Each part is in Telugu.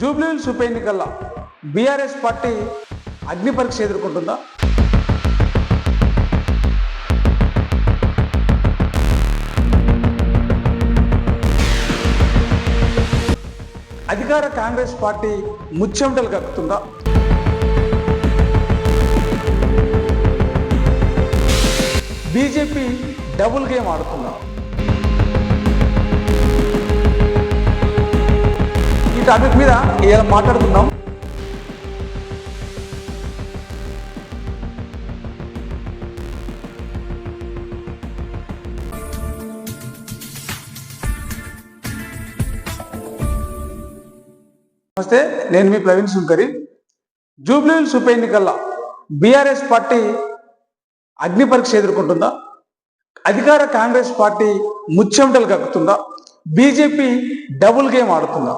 జూబ్లీహిల్స్ ఉప ఎన్నికల్లో బీఆర్ఎస్ పార్టీ అగ్ని పరీక్ష ఎదుర్కొంటుందా? అధికార కాంగ్రెస్ పార్టీ ముచ్చెమటలు కక్కుతుందా? బీజేపీ డబుల్ గేమ్ ఆడుతుందా? ఈ టాపిక్ మీద ఇలా మాట్లాడుకుందాం. నమస్తే నేను మీ ప్రవీణ్ సుంకరి. జూబ్లీహిల్స్ ఉప ఎన్నికల్లో బీఆర్ఎస్ పార్టీ అగ్ని పరీక్ష ఎదుర్కొంటుందా? అధికార కాంగ్రెస్ పార్టీ ముచ్చెమటలు కక్కుతుందా? బీజేపీ డబుల్ గేమ్ ఆడుతుందా?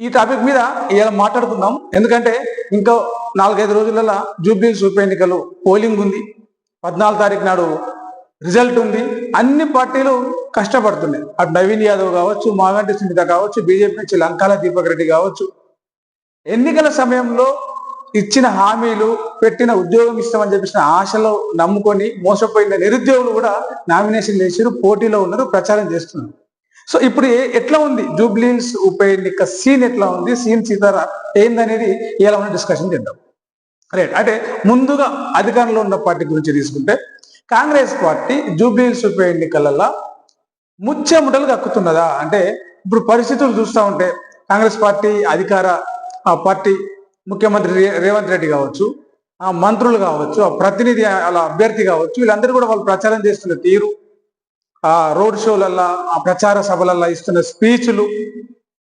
ఈ టాపిక్ మీద ఇలా మాట్లాడుకుందాం. ఎందుకంటే ఇంకా నాలుగైదు రోజులలో జూబ్లీ ఉప ఎన్నికలు పోలింగ్ ఉంది. పద్నాలుగు తారీఖు నాడు రిజల్ట్ ఉంది. అన్ని పార్టీలు కష్టపడుతున్నాయి. అటు నవీన్ యాదవ్ కావచ్చు మాగంటి సునీత కావచ్చు బీజేపీ నుంచి లంకాల దీపక్ రెడ్డి కావచ్చు. ఎన్నికల సమయంలో ఇచ్చిన హామీలు పెట్టిన ఉద్యోగం ఇస్తామని చెప్పేసిన ఆశలో నమ్ముకొని మోసపోయిన నిరుద్యోగులు కూడా నామినేషన్ చేసారు పోటీలో ఉన్నారు ప్రచారం చేస్తున్నారు. సో ఇప్పుడు ఎట్లా ఉంది? జూబ్లీహిల్స్ ఉప ఎన్నిక సీన్ ఎట్లా ఉంది? సీన్ సీతారా ఏందనేది ఇలా ఉన్న డిస్కషన్ చేద్దాం. రైట్ అంటే ముందుగా అధికారంలో ఉన్న పార్టీ గురించి తీసుకుంటే కాంగ్రెస్ పార్టీ జూబ్లీహిల్స్ ఉప ఎన్నికలలో ముచ్చెముటలు కక్కుతున్నదా? అంటే ఇప్పుడు పరిస్థితులు చూస్తూ ఉంటే కాంగ్రెస్ పార్టీ అధికార ఆ పార్టీ ముఖ్యమంత్రి రేవంత్ రెడ్డి కావచ్చు ఆ మంత్రులు కావచ్చు ఆ ప్రతినిధి అలా అభ్యర్థి కావచ్చు వీళ్ళందరూ కూడా వాళ్ళు ప్రచారం చేస్తున్న తీరు ఆ రోడ్ షోలల్లా ఆ ప్రచార సభలల్లా ఇస్తున్న స్పీచ్లు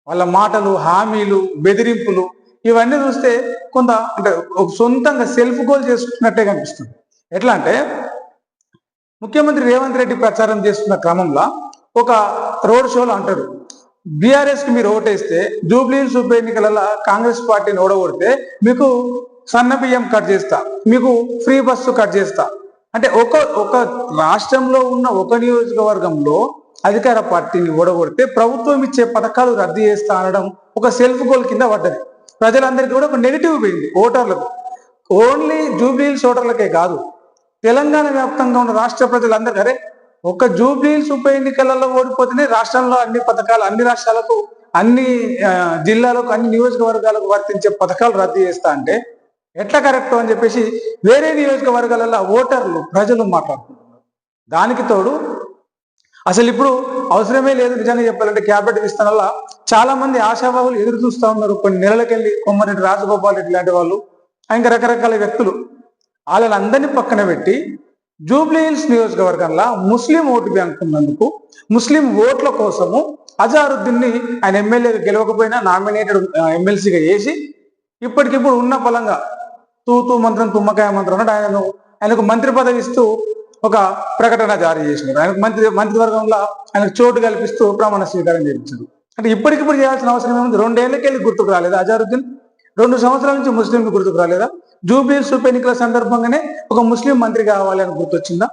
వాళ్ళ మాటలు హామీలు బెదిరింపులు ఇవన్నీ చూస్తే కొంత అంటే ఒక సొంతంగా సెల్ఫ్ గోల్ చేసుకున్నట్టే కనిపిస్తుంది. ఎట్లా అంటే ముఖ్యమంత్రి రేవంత్ రెడ్డి ప్రచారం చేస్తున్న క్రమంలో ఒక రోడ్ షోలో అంటాడు బీఆర్ఎస్కి మీరు ఓటేస్తే జూబ్లీహిల్స్ ఉప ఎన్నికలలో కాంగ్రెస్ పార్టీని ఓడగొడితే మీకు సన్న బియ్యం కట్ చేస్తా మీకు ఫ్రీ బస్సు కట్ చేస్తా అంటే ఒక ఒక రాష్ట్రంలో ఉన్న ఒక నియోజకవర్గంలో అధికార పార్టీని ఓడగొడితే ప్రభుత్వం ఇచ్చే పథకాలు రద్దు చేస్తా అనడం ఒక సెల్ఫ్ గోల్ కింద పడ్డది. ప్రజలందరికీ కూడా ఒక నెగిటివ్ పోయింది ఓటర్లకు. ఓన్లీ జూబ్లీహిల్స్ ఓటర్లకే కాదు తెలంగాణ వ్యాప్తంగా ఉన్న రాష్ట్ర ప్రజలందరూ అరే ఒక జూబ్లీహిల్స్ ఉప ఎన్నికలలో ఓడిపోతేనే రాష్ట్రంలో అన్ని పథకాలు అన్ని రాష్ట్రాలకు అన్ని జిల్లాలకు అన్ని నియోజకవర్గాలకు వర్తించే పథకాలు రద్దు చేస్తా అంటే ఎట్లా కరెక్ట్ అని చెప్పేసి వేరే నియోజకవర్గాలలో ఓటర్లు ప్రజలు మాట్లాడుకుంటున్నారు. దానికి తోడు అసలు ఇప్పుడు అవసరమే లేదు నిజంగా చెప్పాలంటే క్యాబినెట్ విస్తరణలో చాలా మంది ఆశావాహులు ఎదురు చూస్తా ఉన్నారు. కొన్ని నెలలకెళ్ళి కొమ్మరెడ్డి రాజగోపాల్ రెడ్డి లాంటి వాళ్ళు ఇంకా రకరకాల వ్యక్తులు వాళ్ళని పక్కన పెట్టి జూబ్లీహిల్స్ నియోజకవర్గంలో ముస్లిం ఓటు బ్యాంక్ ఉన్నందుకు ముస్లిం ఓట్ల కోసము అజారుద్దీన్ని ఆయన ఎమ్మెల్యేగా గెలవకపోయినా నామినేటెడ్ ఎమ్మెల్సీగా చేసి ఇప్పటికిప్పుడు ఉన్న ఫలంగా తూతు మంత్రం తుమ్మకాయ మంత్రం అన్నట్టు ఆయనను ఆయనకు మంత్రి పదవి ఇస్తూ ఒక ప్రకటన జారీ చేసినారు ఆయనకు మంత్రి మంత్రివర్గంలో ఆయనకు చోటు కల్పిస్తూ ప్రమాణ స్వీకారం చేయించారు అంటే ఇప్పటికిప్పుడు చేయాల్సిన అవసరం ఏముంది? రెండేళ్ళకెళ్ళి గుర్తుకు రాలేదా అజారుద్దీన్? రెండు సంవత్సరాల నుంచి ముస్లింలు గుర్తుకు రాలేదా? జూబీ ఉప ఎన్నికల సందర్భంగానే ఒక ముస్లిం మంత్రి కావాలి అని గుర్తొచ్చిందా?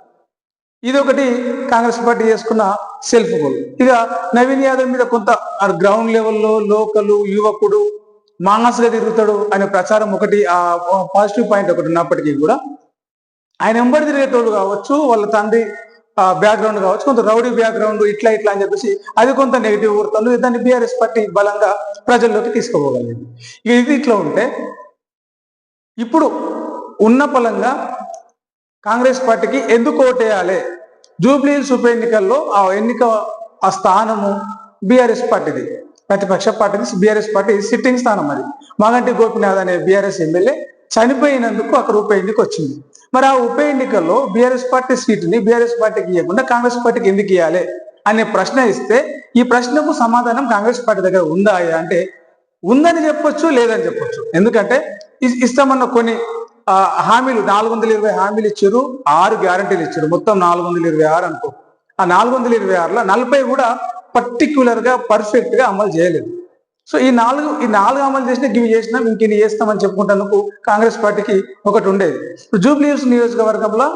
ఇది ఒకటి కాంగ్రెస్ పార్టీ చేసుకున్న సెల్ఫ్ గోల్. ఇక నవీన్ యాదవ్ మీద కొంత గ్రౌండ్ లెవెల్లో లోకలు యువకుడు మానసుగా తిరుగుతాడు అనే ప్రచారం ఒకటి ఆ పాజిటివ్ పాయింట్ ఒకటి ఉన్నప్పటికీ కూడా ఆయన ఎంబడి తిరిగేటోళ్ళు కావచ్చు వాళ్ళ తండ్రి బ్యాక్గ్రౌండ్ కావచ్చు కొంత రౌడీ బ్యాక్గ్రౌండ్ ఇట్లా ఇట్లా అని చెప్పేసి అది కొంత నెగిటివ్ వృత్తులు దాన్ని బీఆర్ఎస్ పార్టీ బలంగా ప్రజల్లోకి తీసుకోపోగలిగింది. ఇది ఇట్లా ఉంటే ఇప్పుడు ఉన్న పలంగా కాంగ్రెస్ పార్టీకి ఎందుకు ఓటేయాలి? జూబ్లీ ఉప ఎన్నికల్లో ఆ ఎన్నిక ఆ స్థానము బీఆర్ఎస్ పార్టీది. ప్రతిపక్ష పార్టీది బీఆర్ఎస్ పార్టీ సిట్టింగ్ స్థానం అది. మాగంటి గోపినాథ్ అనే బీఆర్ఎస్ ఎమ్మెల్యే చనిపోయినందుకు అక్కడ ఉప ఎన్నిక వచ్చింది. మరి ఆ ఉప ఎన్నికల్లో బీఆర్ఎస్ పార్టీ సీటుని బీఆర్ఎస్ పార్టీకి ఇవ్వకుండా కాంగ్రెస్ పార్టీకి ఎందుకు ఇవ్వాలి అనే ప్రశ్న ఇస్తే ఈ ప్రశ్నకు సమాధానం కాంగ్రెస్ పార్టీ దగ్గర ఉందా అంటే ఉందని చెప్పొచ్చు లేదని చెప్పొచ్చు. ఎందుకంటే ఇస్తామన్న కొన్ని ఆ, హామీలు నాలుగు వందల ఇరవై హామీలు ఇచ్చారు ఆరు గ్యారంటీలు ఇచ్చారు. మొత్తం నాలుగు వందల ఇరవై ఆరు అనుకో. ఆ నాలుగు వందల ఇరవై ఆరులో నలభై కూడా పర్టిక్యులర్గా పర్ఫెక్ట్గా అమలు చేయలేదు. సో ఈ నాలుగు ఈ నాలుగు అమలు చేసినా గివి చేసినాం ఇంక ఇది చేస్తామని చెప్పుకుంటాను కాంగ్రెస్ పార్టీకి ఒకటి ఉండేది. జూబ్లీహిల్స్ జూబ్లీ నియోజకవర్గంలో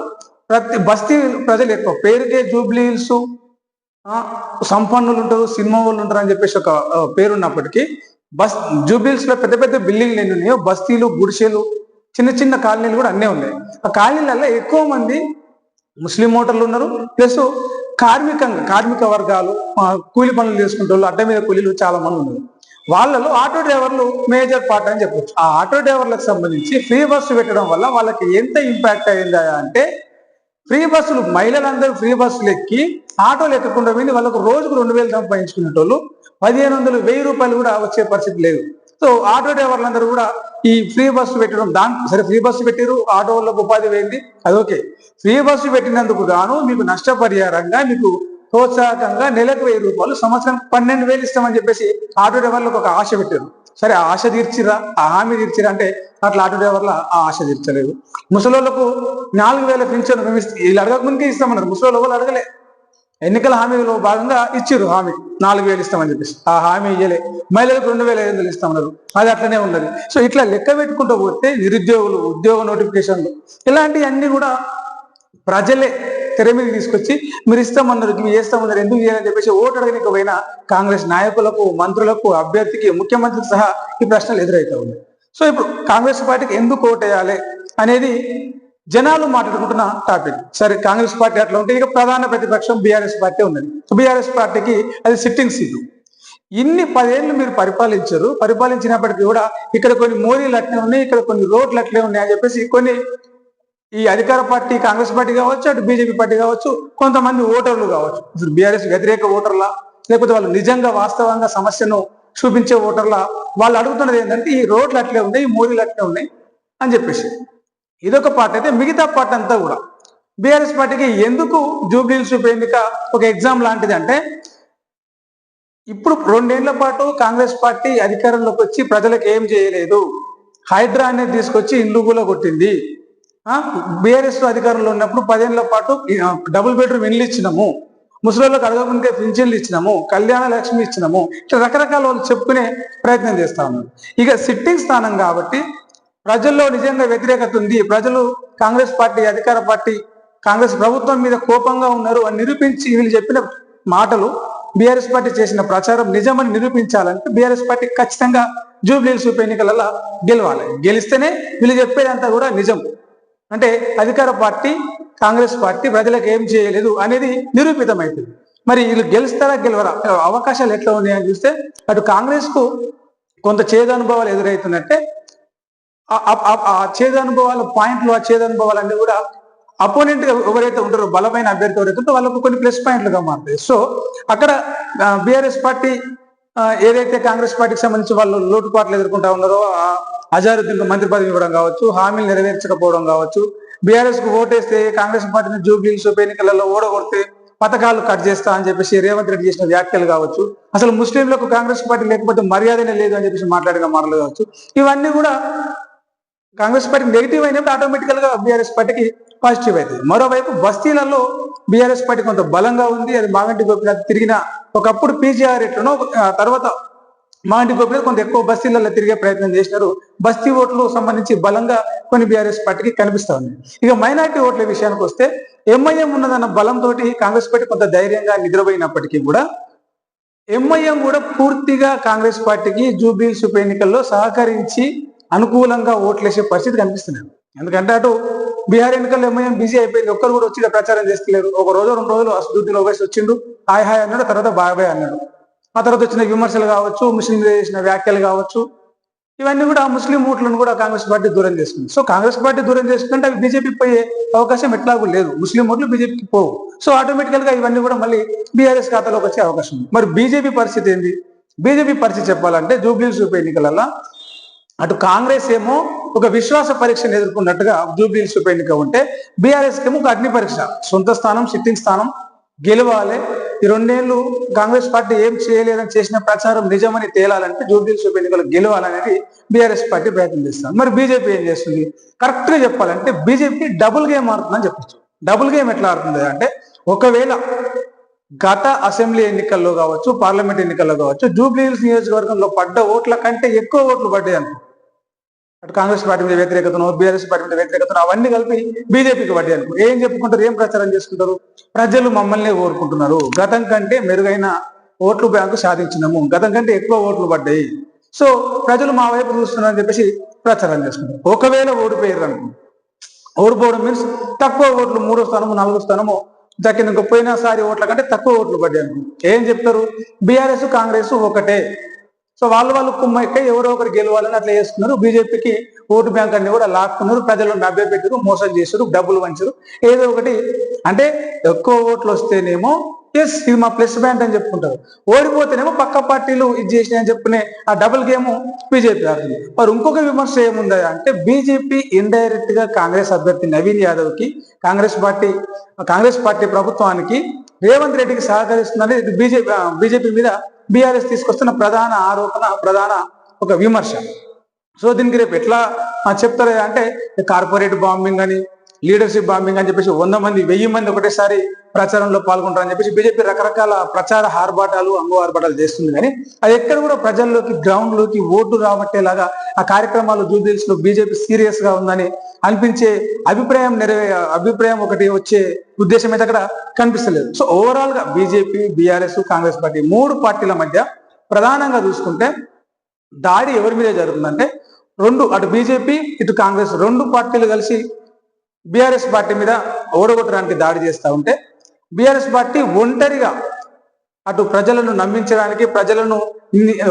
ప్రతి బస్తీ ప్రజలు ఎక్కువ. పేరుకే జూబ్లీ హిల్స్ సంపన్నులు ఉంటారు సినిమా వాళ్ళు ఉంటారు అని చెప్పేసి ఒక పేరున్నప్పటికీ బస్ జూబ్లీహిల్స్లో పెద్ద పెద్ద బిల్డింగ్లు ఎన్ని ఉన్నాయో బస్తీలు గుడిసెలు చిన్న చిన్న కాలనీలు కూడా అన్నీ ఉన్నాయి. ఆ కాలనీలలో ఎక్కువ మంది ముస్లిం ఓటర్లు ఉన్నారు. ప్లస్ కార్మికంగా కార్మిక వర్గాలు కూలి పనులు చేసుకుంటే వాళ్ళు అడ్డ మీద కూలీలు చాలా మంది ఉన్నారు. వాళ్ళలో ఆటో డ్రైవర్లు మేజర్ పార్ట్ అని చెప్పొచ్చు. ఆ ఆటో డ్రైవర్లకు సంబంధించి ఫ్రీ బస్సు పెట్టడం వల్ల వాళ్ళకి ఎంత ఇంపాక్ట్ అయిందా అంటే ఫ్రీ బస్సులు మహిళలందరూ ఫ్రీ బస్సులు ఎక్కి ఆటోలు ఎక్కకుండా పోయింది. వాళ్ళకు రోజుకు రెండు వేలు సంపాదించుకునేటోళ్ళు పదిహేను వందలు వెయ్యి రూపాయలు కూడా వచ్చే పరిస్థితి లేదు. సో ఆటో డ్రైవర్లందరూ కూడా ఈ ఫ్రీ బస్సు పెట్టడం దాని సరే ఫ్రీ బస్సు పెట్టారు ఆటో వాళ్ళకు ఉపాధి పోయింది అది ఓకే. ఫ్రీ బస్సు పెట్టినందుకు గాను మీకు నష్టపరిహారంగా మీకు ప్రోత్సాహకంగా నెలకు వెయ్యి రూపాయలు సంవత్సరం పన్నెండు వేలు ఇస్తామని చెప్పేసి ఆటో డ్రైవర్లకు ఒక ఆశ పెట్టారు. సరే ఆశ తీర్చిరా? ఆ హామీ తీర్చిరా అంటే అట్లా ఆటో డ్రైవర్ల ఆ ఆశ తీర్చలేదు. ముసలోళ్ళకు నాలుగు వేల పింఛను మేము వీళ్ళు అడగక ముందుకే ఇస్తామన్నారు. ముసలోళ్ళు ఎవరు అడగలే. ఎన్నికల హామీలో భాగంగా ఇచ్చిర్రు హామీ. నాలుగు వేలు ఇస్తామని చెప్పేసి. ఆ హామీ ఇయ్యలే. మహిళలకు రెండు వేల ఐదు వందలు ఇస్తామన్నారు. అది అట్లనే ఉన్నది. సో ఇట్లా లెక్క పెట్టుకుంటూ పోతే నిరుద్యోగులు ఉద్యోగ నోటిఫికేషన్లు ఇలాంటివన్నీ కూడా ప్రజలే తెర మీద తీసుకొచ్చి మీరు ఇస్తామన్నారు మీరు చేస్తామన్నారు ఎందుకు చేయాలని చెప్పేసి ఓటు అడగనికి పోయిన కాంగ్రెస్ నాయకులకు మంత్రులకు అభ్యర్థికి ముఖ్యమంత్రికి సహా ఈ ప్రశ్నలు ఎదురవుతా ఉన్నాయి. సో ఇప్పుడు కాంగ్రెస్ పార్టీకి ఎందుకు ఓటు వేయాలి అనేది జనాలు మాట్లాడుకుంటున్న టాపిక్. సరే కాంగ్రెస్ పార్టీ అట్లా ఉంటే ఇక ప్రధాన ప్రతిపక్షం బీఆర్ఎస్ పార్టీ ఉన్నది. బీఆర్ఎస్ పార్టీకి అది సిట్టింగ్ సీటు ఇన్ని పదేళ్ళు మీరు పరిపాలించరు. పరిపాలించినప్పటికీ కూడా ఇక్కడ కొన్ని మోరీలు అట్లే ఉన్నాయి ఇక్కడ కొన్ని రోడ్లు అట్లే ఉన్నాయి అని చెప్పేసి కొన్ని ఈ అధికార పార్టీ కాంగ్రెస్ పార్టీ కావచ్చు అటు బీజేపీ పార్టీ కావచ్చు కొంతమంది ఓటర్లు కావచ్చు. అసలు బీఆర్ఎస్ వ్యతిరేక ఓటర్లా లేకపోతే వాళ్ళు నిజంగా వాస్తవంగా సమస్యను చూపించే ఓటర్లా వాళ్ళు అడుగుతున్నది ఏంటంటే ఈ రోడ్లు అట్లే ఉన్నాయి ఈ మోరీలు అట్లే ఉన్నాయి అని చెప్పేసి. ఇదొక పార్ట్ అయితే మిగతా పార్ట్ అంతా కూడా. బీఆర్ఎస్ పార్టీకి ఎందుకు జూబ్లీహిల్స్ ఉప ఎన్నిక ఒక ఎగ్జామ్ లాంటిది అంటే ఇప్పుడు రెండేళ్ళ పాటు కాంగ్రెస్ పార్టీ అధికారంలోకి వచ్చి ప్రజలకు ఏం చేయలేదు? హైడ్రా అనేది తీసుకొచ్చి ఇల్లు కూడా కొట్టింది బీఆర్ఎస్ అధికారంలో ఉన్నప్పుడు పదేళ్ళ పాటు డబుల్ బెడ్రూమ్ ఇండ్లు ఇచ్చినాము. ముసలిళ్ళకి అడగకుండా పింఛన్లు ఇచ్చినాము. కళ్యాణ లక్ష్మి ఇచ్చినాము. ఇట్లా రకరకాల వాళ్ళు చెప్పుకునే ప్రయత్నం చేస్తా ఉన్నారు. ఇక సిట్టింగ్ స్థానం కాబట్టి ప్రజల్లో నిజంగా వ్యతిరేకత ఉంది. ప్రజలు కాంగ్రెస్ పార్టీ అధికార పార్టీ కాంగ్రెస్ ప్రభుత్వం మీద కోపంగా ఉన్నారు అని నిరూపించి వీళ్ళు చెప్పిన మాటలు బీఆర్ఎస్ పార్టీ చేసిన ప్రచారం నిజమని నిరూపించాలంటే బీఆర్ఎస్ పార్టీ ఖచ్చితంగా జూబ్లీహిల్స్ ఉప ఎన్నికలలో గెలవాలి. గెలిస్తేనే వీళ్ళు చెప్పేదంతా కూడా నిజం. అంటే అధికార పార్టీ కాంగ్రెస్ పార్టీ ప్రజలకు ఏం చేయలేదు అనేది నిరూపితమవుతుంది మరి వీళ్ళు గెలుస్తారా గెలవరా? అవకాశాలు ఎట్లా ఉన్నాయని చూస్తే అటు కాంగ్రెస్కు కొంత చేదు అనుభవాలు ఎదురవుతున్నట్టే ఆ- ఆ- చేదు పాయింట్లు ఆ చేదు అనుభవాలు అన్ని కూడా అపోనెంట్ ఎవరైతే ఉంటారో బలమైన అభ్యర్థి ఎవరైతే ఉంటే వాళ్ళకు కొన్ని ప్లస్ పాయింట్లుగా మారుతాయి. సో అక్కడ బీఆర్ఎస్ పార్టీ ఏదైతే కాంగ్రెస్ పార్టీకి సంబంధించి వాళ్ళు లోటుపాట్లు ఎదుర్కొంటా ఉన్నారో అజారుద్దీన్కు మంత్రి పదవి ఇవ్వడం కావచ్చు హామీలు నెరవేర్చకపోవడం కావచ్చు బీఆర్ఎస్కు ఓటేస్తే కాంగ్రెస్ పార్టీని జూబ్లీస్ ఉప ఎన్నికలలో ఓడగొడితే పథకాలు కట్ చేస్తా అని చెప్పేసి రేవంత్ రెడ్డి చేసిన వ్యాఖ్యలు కావచ్చు అసలు ముస్లింలకు కాంగ్రెస్ పార్టీ లేకపోతే మర్యాదనే లేదు అని చెప్పేసి మాట్లాడిన మాటలు కావచ్చు ఇవన్నీ కూడా కాంగ్రెస్ పార్టీ నెగిటివ్ అయినప్పుడు ఆటోమేటికల్గా బీఆర్ఎస్ పార్టీకి పాజిటివ్ అవుతుంది. మరోవైపు బస్తీలలో బీఆర్ఎస్ పార్టీ కొంత బలంగా ఉంది. అది మాగంటి గోపినాథ్ తిరిగిన ఒకప్పుడు పీజీఆర్ ఎట్లనో తర్వాత మాగంటి గోపినాథ్ కొంత ఎక్కువ బస్తీలలో తిరిగే ప్రయత్నం చేసినారు. బస్తీ ఓట్లు సంబంధించి బలంగా కొన్ని బీఆర్ఎస్ పార్టీకి కనిపిస్తా ఉంది. ఇక మైనార్టీ ఓట్ల విషయానికి వస్తే ఎంఐఎం ఉన్నదన్న బలంతో కాంగ్రెస్ పార్టీ కొంత ధైర్యంగా నిద్రపోయినప్పటికీ కూడా ఎంఐఎం కూడా పూర్తిగా కాంగ్రెస్ పార్టీకి జూబ్లీస్ ఉప ఎన్నికల్లో సహకరించి అనుకూలంగా ఓట్లేసే పరిస్థితి కనిపిస్తున్నారు ఎందుకంటే అటు బీహార్ ఎన్నికల్లో ఎంఐఎం బిజీ అయిపోయింది. ఒక్కరు కూడా వచ్చి ప్రచారం చేస్తలేరు. ఒక రోజు రెండు రోజులు అసదుద్దీన్ ఓవైసీ వచ్చిండు. హాయ్ హాయ్ అన్నాడు. తర్వాత బాయ్ బాయ్ అన్నాడు. ఆ తర్వాత వచ్చిన విమర్శలు కావచ్చు ముస్లిం చేసిన వ్యాఖ్యలు కావచ్చు ఇవన్నీ కూడా ఆ ముస్లిం ఓట్లను కూడా కాంగ్రెస్ పార్టీ దూరం చేసుకుంది. సో కాంగ్రెస్ పార్టీ దూరం చేసుకుంటే అవి బీజేపీ పోయే అవకాశం ఎట్లాగూ లేదు. ముస్లిం ఓట్లు బీజేపీకి పోవు. సో ఆటోమేటికల్గా ఇవన్నీ కూడా మళ్ళీ బీఆర్ఎస్ ఖాతాలోకి వచ్చే అవకాశం ఉంది. మరి బీజేపీ పరిస్థితి ఏంది? బీజేపీ పరిస్థితి చెప్పాలంటే జూబ్లీస్ ఉప ఎన్నికలలో అటు కాంగ్రెస్ ఏమో ఒక విశ్వాస పరీక్షను ఎదుర్కొన్నట్టుగా జూబ్లీ ఉప ఎన్నిక ఉంటే బీఆర్ఎస్ ఏమో ఒక అగ్ని పరీక్ష. సొంత స్థానం సిట్టింగ్ స్థానం గెలవాలి. ఈ రెండేళ్ళు కాంగ్రెస్ పార్టీ ఏం చేయలేదని చేసిన ప్రచారం నిజమని తేలాలంటే జూబ్లీ ఉప ఎన్నికలు గెలవాలనేది బీఆర్ఎస్ పార్టీ ప్రయత్నం చేస్తాం మరి బీజేపీ ఏం చేస్తుంది? కరెక్ట్గా చెప్పాలంటే బీజేపీ డబుల్ గేమ్ ఆడుతుందని చెప్పొచ్చు. డబుల్ గేమ్ ఎట్లా ఆడుతుంది అంటే ఒకవేళ గత అసెంబ్లీ ఎన్నికల్లో కావచ్చు పార్లమెంట్ ఎన్నికల్లో కావచ్చు జూబ్లీహిల్స్ నియోజకవర్గంలో పడ్డ ఓట్ల కంటే ఎక్కువ ఓట్లు పడ్డాయి అనుకో అటు కాంగ్రెస్ పార్టీ మీద వ్యతిరేకతను బీఆర్ఎస్ పార్టీ మీద వ్యతిరేకతను అవన్నీ కలిపి బీజేపీకి పడ్డాయి అనుకో ఏం చెప్పుకుంటారు? ఏం ప్రచారం చేసుకుంటారు? ప్రజలు మమ్మల్ని కోరుకుంటున్నారు గతం కంటే మెరుగైన ఓట్లు బ్యాంకు సాధించినాము. గతం కంటే ఎక్కువ ఓట్లు పడ్డాయి. సో ప్రజలు మా వైపు చూస్తున్నారని చెప్పేసి ప్రచారం చేసుకుంటారు. ఒకవేళ ఓడిపోయారు అనుకో. ఓడిపోవడం మీన్స్ తక్కువ ఓట్లు మూడో స్థానము నాలుగో స్థానము దక్కిన ఇంకో పోయినసారి ఓట్ల కంటే తక్కువ ఓట్లు పడ్డాయి అనుకో. ఏం చెప్తారు? బీఆర్ఎస్ కాంగ్రెస్ ఒకటే. సో వాళ్ళు వాళ్ళు కుమ్మక్క ఎవరో ఒకరు గెలవాలని అట్లా చేస్తున్నారు బీజేపీకి ఓటు బ్యాంక్ అన్ని కూడా లాక్కున్నారు. ప్రజలు నవ్వే పెట్టారు మోసం చేశారు డబ్బులు వంచారు ఏదో ఒకటి అంటే ఎక్కువ ఓట్లు వస్తేనేమో ఎస్ ఇది మా ప్లస్ బ్యాంక్ అని చెప్పుకుంటారు. ఓడిపోతేనేమో పక్క పార్టీలు ఇది చేసినాయి అని చెప్పుకునే ఆ డబుల్ గేమ్ బీజేపీ ఆడుతుంది. మరి ఇంకొక విమర్శ ఏముంది అంటే బీజేపీ ఇండైరెక్ట్గా కాంగ్రెస్ అభ్యర్థి నవీన్ యాదవ్కి కాంగ్రెస్ పార్టీ కాంగ్రెస్ పార్టీ ప్రభుత్వానికి రేవంత్ రెడ్డికి సహకరిస్తుందని బీజేపీ బీజేపీ మీద బీఆర్ఎస్ తీసుకొస్తున్న ప్రధాన ఆరోపణ ప్రధాన ఒక విమర్శ. సో దీనికి రేపు ఎట్లా చెప్తారు అంటే కార్పొరేట్ బాంబింగ్ అని లీడర్షిప్ బాంబింగ్ అని చెప్పేసి వంద మంది వెయ్యి మంది ఒకటేసారి ప్రచారంలో పాల్గొంటారని చెప్పేసి బీజేపీ రకరకాల ప్రచార ఆర్భాటాలు అంగు ఆర్భాటాలు చేస్తుంది. కానీ అది ఎక్కడ కూడా ప్రజల్లోకి గ్రౌండ్లోకి ఓటు రాబట్టేలాగా ఆ కార్యక్రమాలు జూబ్లీస్ బీజేపీ సీరియస్గా ఉందని అనిపించే అభిప్రాయం నెరవే అభిప్రాయం ఒకటి వచ్చే ఉద్దేశం అయితే అక్కడ కనిపిస్తలేదు. సో ఓవరాల్గా బీజేపీ బీఆర్ఎస్ కాంగ్రెస్ పార్టీ మూడు పార్టీల మధ్య ప్రధానంగా చూసుకుంటే దాడి ఎవరి మీద జరుగుతుందంటే రెండు అటు బీజేపీ ఇటు కాంగ్రెస్ రెండు పార్టీలు కలిసి బీఆర్ఎస్ పార్టీ మీద ఓడగొట్టడానికి దాడి చేస్తూ ఉంటే బీఆర్ఎస్ పార్టీ ఒంటరిగా అటు ప్రజలను నమ్మించడానికి ప్రజలను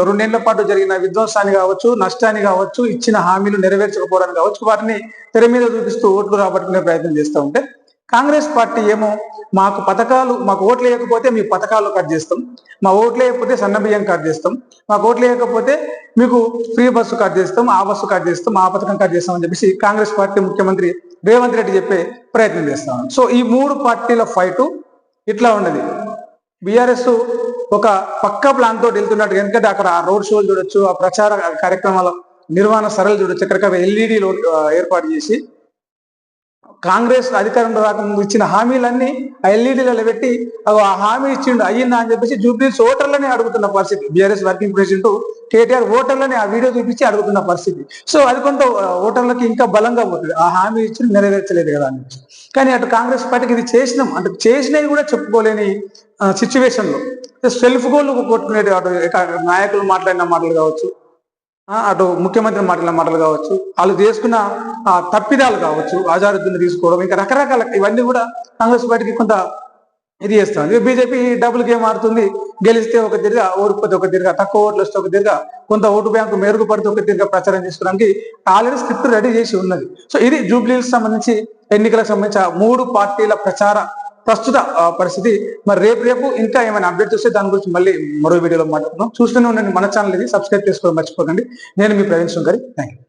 రెండేళ్ళ పాటు జరిగిన విధ్వంసాన్ని కావచ్చు నష్టాన్ని కావచ్చు ఇచ్చిన హామీలు నెరవేర్చకపోవడానికి కావచ్చు వాటిని తెర మీద చూపిస్తూ ఓట్లు రాబట్టుకునే ప్రయత్నం చేస్తూ ఉంటే కాంగ్రెస్ పార్టీ ఏమో మాకు పథకాలు మాకు ఓట్లు వేయకపోతే మీ పథకాలు కట్ చేస్తాం మా ఓట్లు వేయకపోతే సన్న బియ్యం కట్ చేస్తాం మాకు ఓట్లు వేయకపోతే మీకు ఫ్రీ బస్సు కట్ చేస్తాం ఆ బస్సు కట్ చేస్తాం ఆ పథకం కట్ చేస్తాం అని చెప్పేసి కాంగ్రెస్ పార్టీ ముఖ్యమంత్రి రేవంత్ రెడ్డి చెప్పే ప్రయత్నం చేస్తాం. సో ఈ మూడు పార్టీల ఫైటు ఇట్లా ఉన్నది. బీఆర్ఎస్ ఒక పక్క ప్లాన్ తోటి వెళ్తున్నట్టు ఎందుకంటే అక్కడ ఆ రోడ్ షోలు చూడొచ్చు ఆ ప్రచార కార్యక్రమాల నిర్వహణ సరళ చూడొచ్చు ఎక్కడికక్కడ ఎల్ఈడీలు ఏర్పాటు చేసి కాంగ్రెస్ అధికారంలో రాకముందు ఇచ్చిన హామీలన్నీ ఆ ఎల్ఈడీలలో పెట్టి ఆ హామీ ఇచ్చిండు అయ్యిందా అని చెప్పేసి జూబ్లీస్ ఓటర్లని అడుగుతున్న పరిస్థితి. బీఆర్ఎస్ వర్కింగ్ ప్రెసిడెంట్ కేటీఆర్ ఓటర్లని ఆ వీడియో చూపించి అడుగుతున్న పరిస్థితి. సో అది కొంత ఓటర్లకి ఇంకా బలంగా పోతుంది. ఆ హామీ ఇచ్చి నెరవేర్చలేదు కదా అని కానీ అటు కాంగ్రెస్ పార్టీకి ఇది చేసినాం. అంటే చేసినవి కూడా చెప్పుకోలేని సిచ్యువేషన్లో సెల్ఫ్ గోల్ కొట్టుకునే నాయకులు మాట్లాడిన మాటలు కావచ్చు అటు ముఖ్యమంత్రి మాటల మాటలు కావచ్చు వాళ్ళు చేసుకున్న ఆ, తప్పిదాలు కావచ్చు ఆజారుద్దీన్ తీసుకోవడం ఇంకా రకరకాల ఇవన్నీ కూడా కాంగ్రెస్ పార్టీకి కొంత ఇది చేస్తుంది బీజేపీ డబుల్ గేమ్ ఆడుతుంది? గెలిస్తే ఒక తిరిగా ఓడిపోతే ఒక తిరిగా తక్కువ ఓట్లు వస్తే ఒక తిరిగా కొంత ఓటు బ్యాంకు మెరుగుపడితే ఒక తిరిగా ప్రచారం చేసుకోవడానికి ఆల్రెడీ స్క్రిప్ట్ రెడీ చేసి ఉన్నది. సో ఇది జూబ్లీలకు సంబంధించి ఎన్నికలకు సంబంధించి మూడు పార్టీల ప్రచార ప్రస్తుత పరిస్థితి. మరి రేపు రేపు ఇంకా ఏమైనా అప్డేట్ వస్తే దాని గురించి మళ్ళీ మరో వీడియోలో మాట్లాడుతున్నాం చూస్తూనే ఉండండి మన ఛానల్ ఇది సబ్స్క్రైబ్ చేసుకోవడం మర్చిపోకండి. నేను మీ ప్రవీణ్ శంకర్ థ్యాంక్ యూ